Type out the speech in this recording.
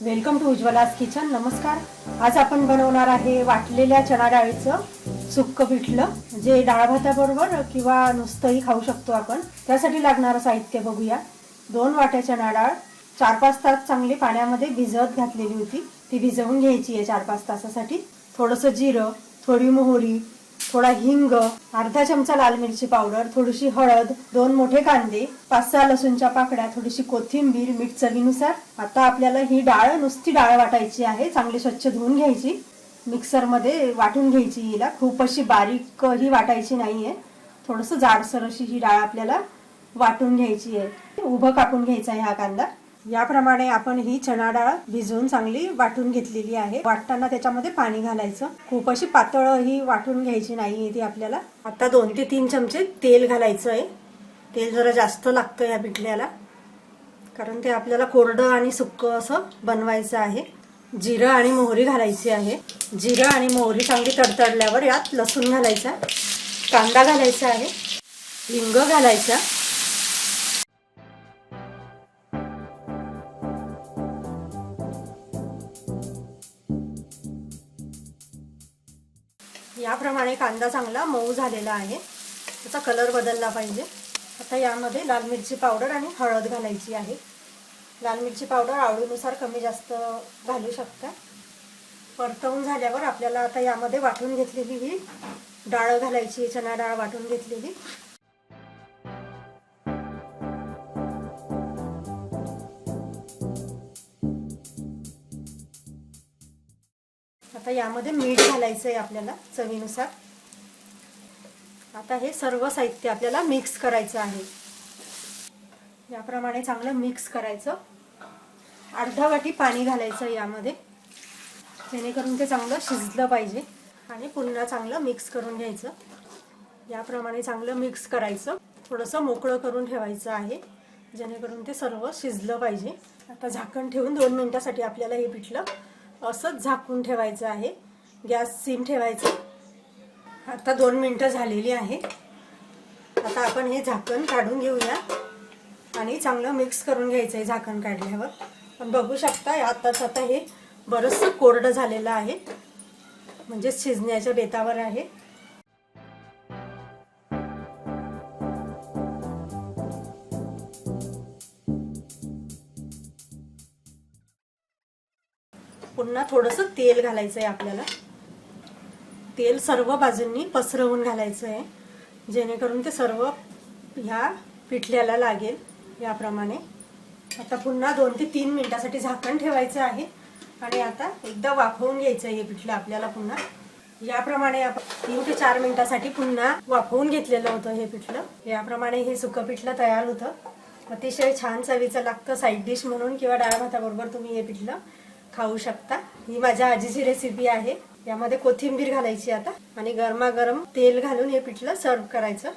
Welcome to उज्ज्वलास kitchen. नमस्कार. आज आपण बनवणार आहे वाटलेल्या चणा डाळीचं सुक्क पिठलं जे डाळ भाताबरोबर किंवा नुसतंही खाऊ शकतो आपण. त्यासाठी लागणारं साहित्य बघूया. दोन वाट्या चणा डाळ चार पाच तास चांगली पाण्यामध्ये भिजत घातलेली होती. ती भिजवून घ्यायची आहे चार पाच तासासाठी. थोडंसं जिरं थोडी मोहरी थोडा हिंग अर्धा चमचा लाल मिरची पावडर थोडीशी हळद दोन मोठे कांदे पाच सहा लसूणच्या पाकड्या थोडीशी कोथिंबीर मीठ चवीनुसार. आता आपल्याला ही डाळ नुसती डाळ वाटायची आहे चांगली स्वच्छ धुवून घ्यायची. मिक्सरमध्ये वाटून घ्यायची हिला. खूप अशी बारीक ही वाटायची नाहीये. थोडस जाडसर अशी ही डाळ आपल्याला वाटून घ्यायची आहे. उभं कापून घ्यायचा आहे हा कांदा. याप्रमाणे आपण ही चणा डाळ भिजवून चांगली वाटून घेतलेली आहे. वाटताना त्याच्यामध्ये पाणी घालायचं. खूप अशी पातळ ही वाटून घ्यायची नाही ती आपल्याला. आता दोन ते तीन चमचे तेल घालायचं आहे तेल जरा जास्त लागतं या पिठल्याला. कारण ते आपल्याला कोरडं आणि सुक्क असं बनवायचं आहे. जिरं आणि मोहरी घालायची आहे. जिरं आणि मोहरी चांगली तडतडल्यावर यात लसूण घालायचा. कांदा घालायचा आहे. हिंग घालायचा. याप्रमाणे कांदा चांगला मऊ झालेला आहे. त्याचा कलर बदलला पाहिजे. आता यामध्ये लाल मिरची पावडर आणि हळद घालायची आहे. लाल मिरची पावडर आवडीनुसार कमी जास्त घालू शकता. परतवून झाल्यावर आपल्याला आता यामध्ये वाटून घेतलेली ही डाळ घालायची चणा डाळ वाटून घेतलेली. आता यामध्ये मीठ घालायचं आहे आपल्याला चवीनुसार. आता हे सर्व साहित्य आपल्याला मिक्स करायचं आहे. याप्रमाणे चांगलं मिक्स करायचं. अर्धा वाटी पाणी घालायचं यामध्ये. जेणेकरून ते चांगलं शिजलं पाहिजे आणि पुन्हा चांगलं मिक्स करून घ्यायचं. याप्रमाणे चांगलं मिक्स करायचं. थोडंसं मोकळं करून ठेवायचं आहे. जेणेकरून ते सर्व शिजलं पाहिजे. आता झाकण ठेवून दोन मिनटासाठी आपल्याला हे पिठलं. असंच झाकून ठेवायचं आहे. गॅस सिम ठेवायचं. आता दोन मिनटं झालेली आहे. आता आपण हे झाकण काढून घेऊया. आणि चांगलं मिक्स करून घ्यायचं आहे झाकण काढल्यावर. पण बघू शकता आताच आता हे बरंचसं कोरडं झालेलं आहे. म्हणजे शिजण्याच्या बेतावर आहे. पुन्हा थोडंसं तेल घालायचं आहे आपल्याला. तेल सर्व बाजूंनी पसरवून घालायचं आहे जेणेकरून ते सर्व ह्या पिठल्याला लागेल याप्रमाणे. आता पुन्हा दोन ते तीन मिनिटासाठी झाकण ठेवायचं आहे आणि आता एकदा वाफवून घ्यायचं आहे हे पिठलं आपल्याला पुन्हा. याप्रमाणे आपण तीन ते चार मिनिटासाठी पुन्हा वाफवून घेतलेलं होतं हे पिठलं. याप्रमाणे हे सुकं पिठलं तयार होतं. अतिशय छान चवीचं लागतं साईड डिश म्हणून किंवा डाळ भाताबरोबर तुम्ही हे पिठलं. खाऊ शकता. ही माझ्या आजीची रेसिपी आहे. यामध्ये कोथिंबीर घालायची आता. आणि गरमागरम तेल घालून हे पिठलं सर्व करायचं.